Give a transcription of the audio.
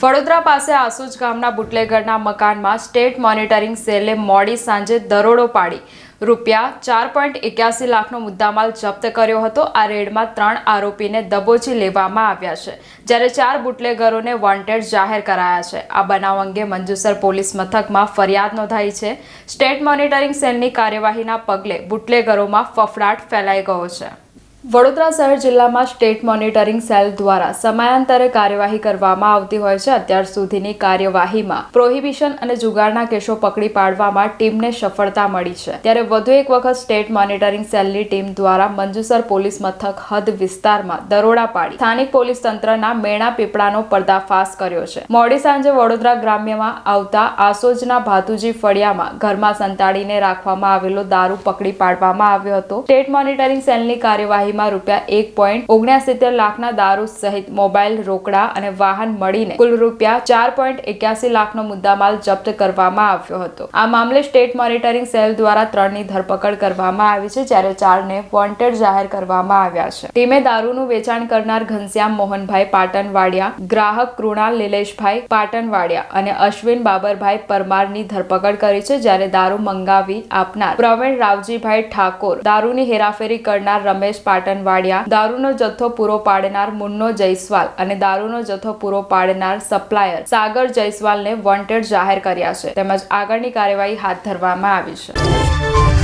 વડોદરા પાસે આસુજ ગામના બુટલેગરના મકાનમાં સ્ટેટ મોનિટરિંગ સેલે મોડી સાંજે દરોડો પાડી રૂપિયા ચાર પોઈન્ટ એક્યાસી લાખનો મુદ્દામાલ જપ્ત કર્યો હતો. આ રેડમાં ત્રણ આરોપીને દબોચી લેવામાં આવ્યા છે, જ્યારે ચાર બુટલેગરોને વોન્ટેડ જાહેર કરાયા છે. આ બનાવ અંગે મંજુસર પોલીસ મથકમાં ફરિયાદ નોંધાઈ છે. સ્ટેટ મોનિટરિંગ સેલની કાર્યવાહીના પગલે બુટલેગરોમાં ફફડાટ ફેલાઈ ગયો છે. વડોદરા શહેર જિલ્લામાં સ્ટેટ મોનિટરિંગ સેલ દ્વારા સમયાંતરે કાર્યવાહી કરવામાં આવતી હોય છે. અત્યાર સુધીની કાર્યવાહીમાં પ્રોહિબિશન અને જુગારના કેસો પકડી પાડવામાં ટીમને સફળતા મળી છે. ત્યારે વધુ એક વખત સ્ટેટ મોનિટરિંગ સેલની ટીમ દ્વારા મંજુસર પોલીસ મથક હદ વિસ્તારમાં દરોડા પાડી સ્થાનિક પોલીસ તંત્રના મેણા પીપળાનો પર્દાફાશ કર્યો છે. મોડી સાંજે વડોદરા ગ્રામ્યમાં આવતા આસોજના ભાતુજી ફળિયામાં ઘરમાં સંતાડીને રાખવામાં આવેલો દારૂ પકડી પાડવામાં આવ્યો હતો. સ્ટેટ મોનિટરિંગ સેલની કાર્યવાહીમાં રૂપિયા એક પોઈન્ટ ઓગણસિત્તેર લાખના દારૂ સહિત મોબાઈલ, રોકડા અને વાહન મળીને કુલ રૂપિયા ચાર પોઈન્ટ એક્યાસી લાખનો મુદ્દામાલ જપ્ત કરવામાં આવ્યો હતો. આ મામલે સ્ટેટ મોનિટરિંગ સેલ દ્વારા ત્રણની ધરપકડ કરવામાં આવી છે, જ્યારે ચારને વોન્ટેડ જાહેર કરવામાં આવ્યા છે. ટીમે દારૂનું વેચાણ કરનાર ઘનશ્યામ મોહનભાઈ પાટણવાડિયા, ગ્રાહક કૃણાલ નિલેશભાઈ પાટણવાડિયા અને અશ્વિન બાબરભાઈ પરમારની ધરપકડ કરી છે, જ્યારે દારૂ મંગાવી આપનાર પ્રવીણ રાવજીભાઈ ઠાકોર દારૂની હેરાફેરી કરનાર રમેશ પાટણવાડિયા દારૂનો જથ્થો પૂરો પાડનાર મુન્નો જયસ્વાલ અને દારૂનો જથ્થો પૂરો પાડનાર સપ્લાયર સાગર જયસ્વાલને વોન્ટેડ જાહેર કર્યા છે. તેમજ આગળની કાર્યવાહી હાથ ધરવામાં આવી છે.